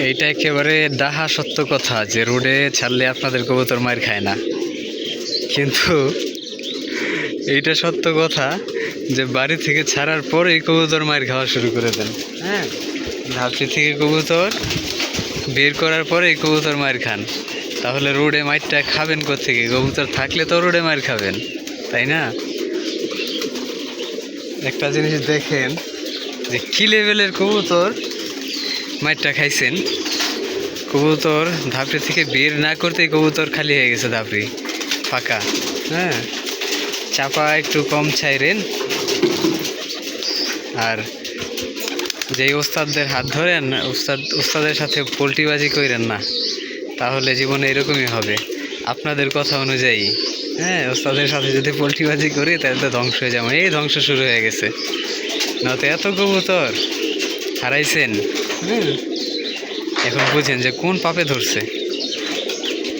এইটা একেবারে ডাহা সত্য কথা যে রোডে ছাড়লে আপনাদের কবুতর মায়ের খায় না। কিন্তু এইটা সত্য কথা যে বাড়ি থেকে ছাড়ার পরেই কবুতর মায়ের খাওয়া শুরু করে দেন। হ্যাঁ। ধাপটি থেকে কবুতর বের করার পরেই কবুতর মায়ের খান। তাহলে রোডে মারটা খাবেন থেকে কবুতর থাকলে তো রোডে মায়ের খাবেন তাই না? একটা জিনিস দেখেন যে কি লেভেলের কবুতর মারটা খাইছেন। কবুতর ধাপড়ি থেকে বের না করতেই কবুতর খালি হয়ে গেছে ধাপড়ি। ফাঁকা। হ্যাঁ? চাপা একটু কম ছাইরেন। আর যেই ওস্তাদদের হাত ধরেন, ওস্তাদ, ওস্তাদের সাথে পোলট্রিবাজি করেন না, তাহলে জীবনে এরকমই হবে। আপনাদের কথা অনুযায়ী। হ্যাঁ ওস্তাদের সাথে যদি পোলট্রিবাজি করি, তাহলে তো ধ্বংস হয়ে যাবে। এই ধ্বংস শুরু হয়ে গেছে। না তো এত কবুতর। হারাইছেন? হুম। এখন বুঝেন যে কোন পাপে ধরছে?